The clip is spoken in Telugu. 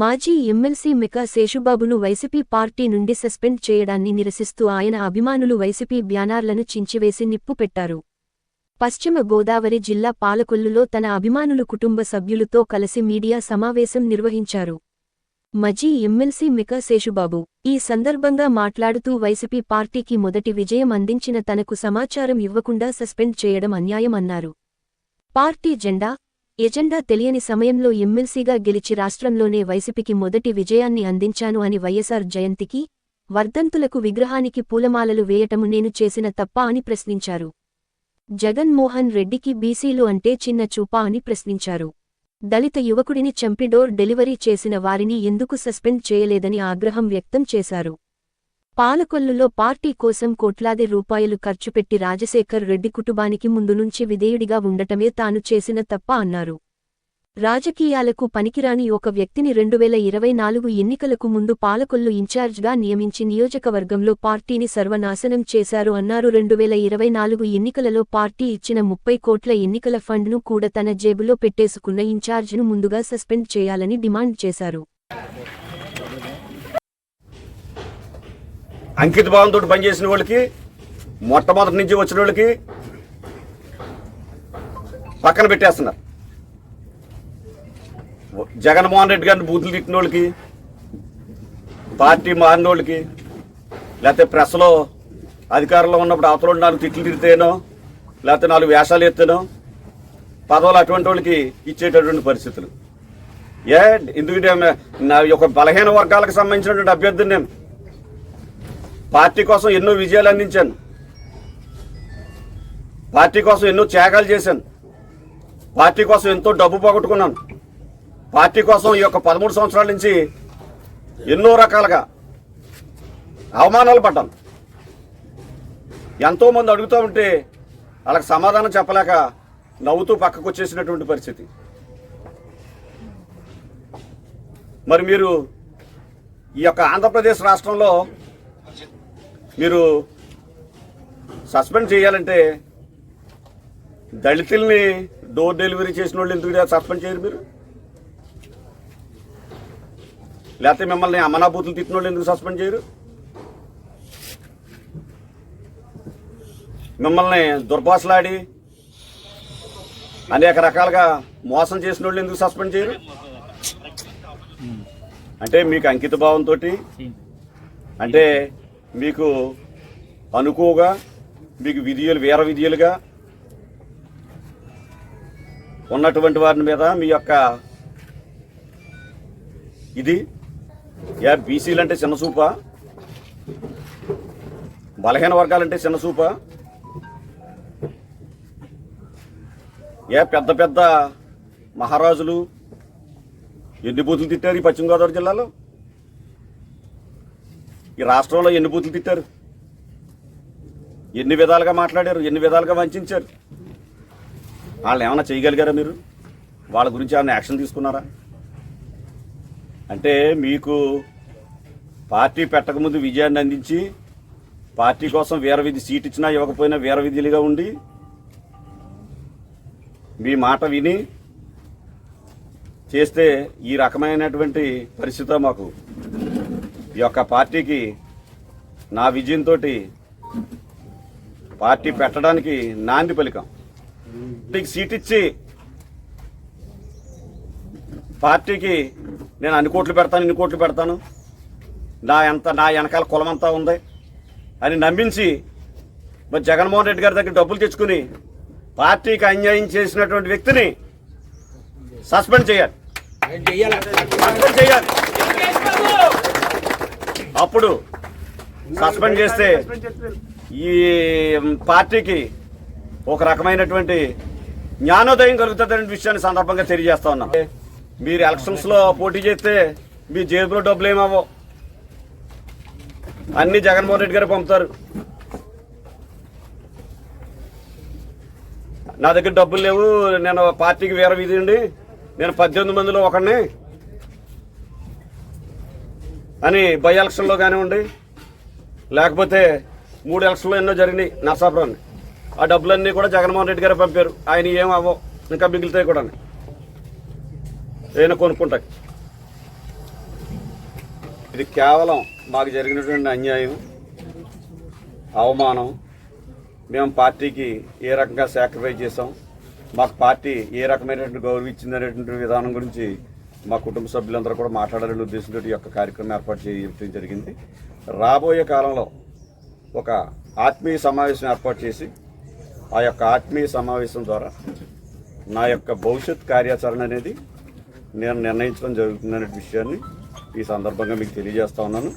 మాజీ ఎమ్మెల్సీ మిక శేషుబాబును వైసీపీ పార్టీ నుండి సస్పెండ్ చేయడాన్ని నిరసిస్తూ ఆయన అభిమానులు వైసీపీ బ్యానర్లను చించివేసి నిప్పు పెట్టారు. పశ్చిమ గోదావరి జిల్లా పాలకొల్లులో తన అభిమానులు కుటుంబ సభ్యులతో కలిసి మీడియా సమావేశం నిర్వహించారు. మజీ ఎమ్మెల్సీ మికా శేషుబాబు ఈ సందర్భంగా మాట్లాడుతూ వైసీపీ పార్టీకి మొదటి విజయం అందించిన తనకు సమాచారం ఇవ్వకుండా సస్పెండ్ చేయడం అన్యాయమన్నారు. పార్టీ జెండా ఎజెండా తెలియని సమయంలో ఎమ్మెల్సీగా గెలిచి రాష్ట్రంలోనే వైసీపీకి మొదటి విజయాన్ని అందించాను అని వైఎస్ఆర్ జయంతికి వర్ధంతులకు విగ్రహానికి పూలమాలలు వేయటము నేను చేసిన తప్ప అని ప్రశ్నించారు. జగన్మోహన్ రెడ్డికి బీసీలు అంటే చిన్న చూపా అని ప్రశ్నించారు. దళిత యువకుడిని చంపిడోర్ డెలివరీ చేసిన వారిని ఎందుకు సస్పెండ్ చేయలేదని ఆగ్రహం వ్యక్తం చేశారు. పాలకొల్లులో పార్టీ కోసం కోట్లాది రూపాయలు ఖర్చుపెట్టి రాజశేఖర్ రెడ్డి కుటుంబానికి ముందు నుంచి విధేయుడిగా ఉండటమే తాను చేసిన తప్ప అన్నారు. రాజకీయాలకు పనికిరాని ఒక వ్యక్తిని రెండువేల ఇరవై నాలుగు ఎన్నికలకు ముందు పాలకొల్లు ఇన్ఛార్జ్గా నియమించి నియోజకవర్గంలో పార్టీని సర్వనాశనం చేశారు అన్నారు. రెండువేల ఇరవై నాలుగు ఎన్నికలలో పార్టీ ఇచ్చిన ముప్పై కోట్ల ఎన్నికల ఫండ్ను కూడా తన జేబులో పెట్టేసుకున్న ఇన్ఛార్జ్ను ముందుగా సస్పెండ్ చేయాలని డిమాండ్ చేశారు. అంకిత భావంతో పనిచేసిన వాళ్ళకి మొట్టమొదటి నుంచి వచ్చిన వాళ్ళకి పక్కన పెట్టేస్తున్నారు. జగన్మోహన్ రెడ్డి గారిని బూతులు తిట్టిన వాళ్ళకి పార్టీ మారిన వాళ్ళకి లేకపోతే ప్రెస్లో అధికారంలో ఉన్నప్పుడు అవతల నాలుగు తిట్లు తిడితేనో లేకపోతే నాలుగు వేషాలు ఎత్తేనో పదవులు అటువంటి వాళ్ళకి ఇచ్చేటటువంటి పరిస్థితులు. ఏ ఎందుకంటే నా యొక్క బలహీన వర్గాలకు సంబంధించినటువంటి అభ్యర్థిని నేను పార్టీ కోసం ఎన్నో విజయాలు అందించాను. పార్టీ కోసం ఎన్నో త్యాగాలు చేశాను. పార్టీ కోసం ఎంతో డబ్బు పోగొట్టుకున్నాను. పార్టీ కోసం ఈ యొక్క పదమూడు సంవత్సరాల నుంచి ఎన్నో రకాలుగా అవమానాలు పడ్డాను. ఎంతోమంది అడుగుతూ ఉంటే వాళ్ళకి సమాధానం చెప్పలేక నవ్వుతూ పక్కకు వచ్చేసినటువంటి పరిస్థితి. మరి మీరు ఈ యొక్క ఆంధ్రప్రదేశ్ రాష్ట్రంలో మీరు సస్పెండ్ చేయాలంటే దళితుల్ని డోర్ డెలివరీ చేసిన వాళ్ళు ఎందుకు సస్పెండ్ చేయరు మీరు? లేకపోతే మిమ్మల్ని అమనాభూతులు తిట్టిన వాళ్ళు ఎందుకు సస్పెండ్ చేయరు? మిమ్మల్ని దుర్భాషలాడి అనేక రకాలుగా మోసం చేసిన వాళ్ళు ఎందుకు సస్పెండ్ చేయరు? అంటే మీకు అంకిత భావంతో అంటే మీకు అనుకోగా మీకు విధియులు వీర విధియులుగా ఉన్నటువంటి వారి మీద మీ యొక్క ఇది. యా బీసీలు అంటే చిన్న చూప బలహీన వర్గాలంటే చిన్న చూప ఏ పెద్ద పెద్ద మహారాజులు ఎన్ని బూతులు తిట్టారు ఈ పశ్చిమ గోదావరి జిల్లాలో? ఈ రాష్ట్రంలో ఎన్ని బూతులు తిట్టారు? ఎన్ని విధాలుగా మాట్లాడారు? ఎన్ని విధాలుగా వంచారు? వాళ్ళు ఏమైనా చేయగలిగారా మీరు? వాళ్ళ గురించి ఏమైనా యాక్షన్ తీసుకున్నారా? అంటే మీకు పార్టీ పెట్టకముందు విజయాన్ని అందించి పార్టీ కోసం వీర విధి సీట్ ఇచ్చినా ఇవ్వకపోయినా వీర విధులుగా ఉండి మీ మాట విని చేస్తే ఈ రకమైనటువంటి పరిస్థితి మాకు ఈ యొక్క పార్టీకి నా విజయంతో పార్టీ పెట్టడానికి నాంది పలికాం. నీకు సీట్ ఇచ్చి పార్టీకి నేను అన్ని కోట్లు పెడతాను ఇన్ని కోట్లు పెడతాను. నా ఎంత నా వెనకాల కులమంతా ఉంది అని నమ్మించి మరి జగన్మోహన్ రెడ్డి గారి దగ్గర డబ్బులు తెచ్చుకుని పార్టీకి అన్యాయం చేసినటువంటి వ్యక్తిని సస్పెండ్ చేయాలి. సస్పెండ్ చేయాలి. అప్పుడు సస్పెండ్ చేస్తే ఈ పార్టీకి ఒక రకమైనటువంటి జ్ఞానోదయం కలుగుతుందనే విషయాన్ని సందర్భంగా తెలియజేస్తా ఉన్నాం. మీరు ఎలక్షన్స్లో పోటీ చేస్తే మీ జేబులో డబ్బులు ఏమవో అన్ని జగన్మోహన్ రెడ్డి గారు పంపుతారు. నా దగ్గర డబ్బులు లేవు. నేను పార్టీకి వేరే వీధి అండి నేను పద్దెనిమిది మందిలో ఒకడిని. అని బై ఎలక్షన్లో కానివ్వండి లేకపోతే మూడు ఎలక్షన్లో ఎన్నో జరిగినాయి నర్సాపురాన్ని. ఆ డబ్బులన్నీ కూడా జగన్మోహన్ రెడ్డి గారు పంపారు. ఆయన ఏం అవ్వవు ఇంకా మిగులుతాయి కూడా ఏమైనా కొనుక్కుంటాయి ఇది కేవలం మాకు జరిగినటువంటి అన్యాయం అవమానం. మేము పార్టీకి ఏ రకంగా సాక్రిఫైస్ చేసాం మాకు పార్టీ ఏ రకమైనటువంటి గౌరవం ఇచ్చిందనేటువంటి విధానం గురించి మా కుటుంబ సభ్యులందరూ కూడా మాట్లాడాలనే ఉద్దేశంతో ఈ యొక్క కార్యక్రమం ఏర్పాటు చేయడం జరిగింది. రాబోయే కాలంలో ఒక ఆత్మీయ సమావేశం ఏర్పాటు చేసి ఆ యొక్క ఆత్మీయ సమావేశం ద్వారా నా యొక్క భవిష్యత్ కార్యాచరణ అనేది నేను నిర్ణయించడం జరుగుతుందనే విషయాన్ని ఈ సందర్భంగా మీకు తెలియజేస్తా ఉన్నాను.